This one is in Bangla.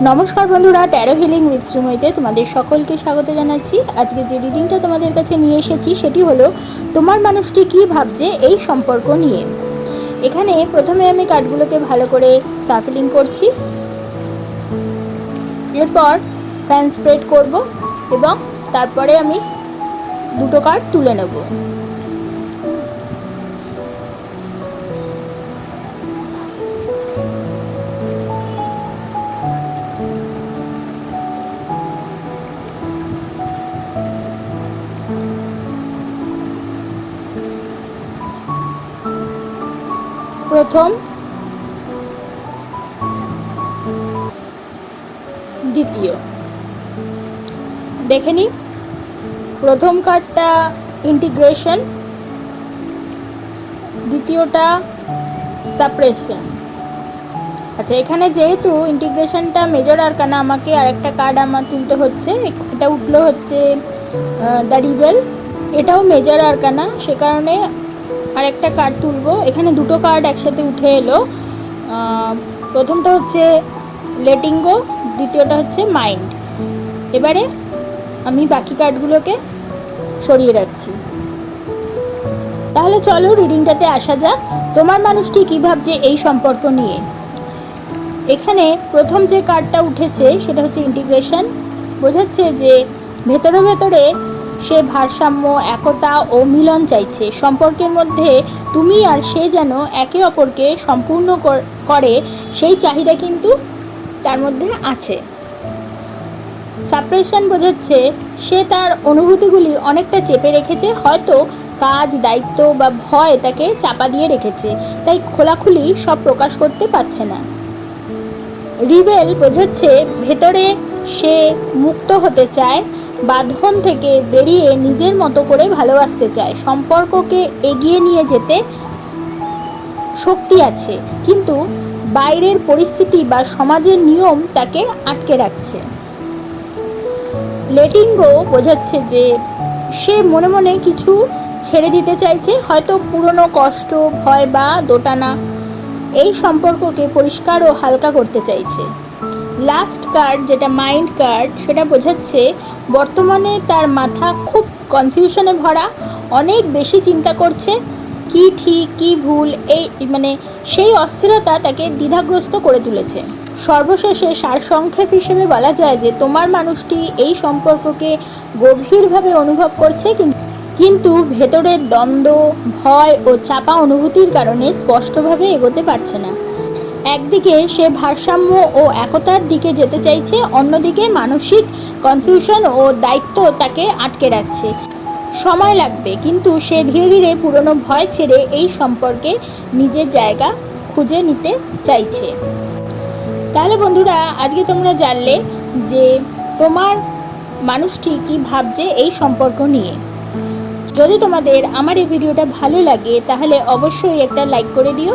নমস্কার বন্ধুরা ট্যারো হিলিং উইথ শ্রীময়ীতে তোমাদের সকলকে স্বাগত জানাচ্ছি। আজকে যে রিডিংটা তোমাদের কাছে নিয়ে এসেছি, সেটি হলো, তোমার মানুষটি কী ভাবছে এই সম্পর্ক নিয়ে? এখানে প্রথমে আমি কার্ডগুলোকে ভালো করে সাফলিং করছি। এরপর ফ্যান স্প্রেড করব এবং তারপরে আমি দুটো কার্ড তুলে নেব। প্রথম। দ্বিতীয়। দেখে নিই প্রথম কার্ডটা ইন্টিগ্রেশন দ্বিতীয়টা সাপ্রেশন আচ্ছা এখানে যেহেতু ইন্টিগ্রেশনটা মেজর আর আরকানা আমাকে আরেকটা কার্ড আমার তুলতে হচ্ছে, এটা উঠল হচ্ছে দ্য রিবেল এটাও মেজর আরকানা সে কারণে আরেকটা কার্ড তুলবো। এখানে দুটো কার্ড একসাথে উঠে এলো। প্রথমটা হচ্ছে লেটিঙ্গো দ্বিতীয়টা হচ্ছে মাইন্ড এবারে আমি বাকি কার্ডগুলোকে সরিয়ে রাখছি। তাহলে চলো রিডিংটাতে আসা যাক। তোমার মানুষটি কী ভাবছে এই সম্পর্ক নিয়ে? এখানে প্রথম যে কার্ডটা উঠেছে, সেটা হচ্ছে ইন্টিগ্রেশন বোঝাচ্ছে যে ভেতরে ভেতরে সে ভারসাম্য, একতা ও মিলন চাইছে। সম্পর্কের মধ্যে তুমি আর সে যেন একে অপরকে সম্পূর্ণ করে সেই চাহিদা কিন্তু তার মধ্যে আছে। সাপ্রেশন বোঝাচ্ছে, সে তার অনুভূতিগুলি অনেকটা চেপে রেখেছে, হয়তো কাজ, দায়িত্ব বা ভয় তাকে চাপা দিয়ে রেখেছে, তাই খোলাখুলি সব প্রকাশ করতে পারছে না। রিবেল বোঝাচ্ছে, ভেতরে সে মুক্ত হতে চায় বাঁধন থেকে বেরিয়ে নিজের মতো করে ভালোবাসতে চায়। সম্পর্ককে এগিয়ে নিয়ে যেতে শক্তি আছে, কিন্তু বাইরের পরিস্থিতি বা সমাজের নিয়ম তাকে আটকে রাখছে। লেটিংগো বোঝাচ্ছে যে সে মনে মনে কিছু ছেড়ে দিতে চাইছে, হয়তো পুরনো কষ্ট, ভয় বা দোটানা। এই সম্পর্ককে পরিষ্কার ও হালকা করতে চাইছে। লাস্ট কার্ড যেটা মাইন্ড কার্ড সেটা বোঝাচ্ছে বর্তমানে তার মাথা খুব কনফিউশনে ভরা, অনেক বেশি চিন্তা করছে, কি ঠিক, কি ভুল, এই মানে সেই অস্থিরতা তাকে দ্বিধাগ্রস্ত করে তুলেছে। সর্বশেষে সারসংক্ষেপ হিসেবে বলা যায় যে তোমার মানুষটি এই সম্পর্ককে গভীরভাবে অনুভব করছে কিন্তু ভেতরের দ্বন্দ্ব, ভয় ও চাপা অনুভূতির কারণে স্পষ্টভাবে এগোতে পারছে না। একদিকে সে ভারসাম্য ও একতার দিকে যেতে চাইছে, অন্যদিকে মানসিক কনফিউশন ও দায়িত্ব তাকে আটকে রাখছে। সময় লাগবে, কিন্তু সে ধীরে ধীরে পুরনো ভয় ছেড়ে এই সম্পর্কে নিজের জায়গা খুঁজে নিতে চাইছে। তাহলে বন্ধুরা, আজকে তোমরা জানলে যে তোমার মানুষটি কি ভাবছে এই সম্পর্ক নিয়ে। যদি তোমাদের আমার এই ভিডিওটা ভালো লাগে, তাহলে অবশ্যই একটা লাইক করে দিও।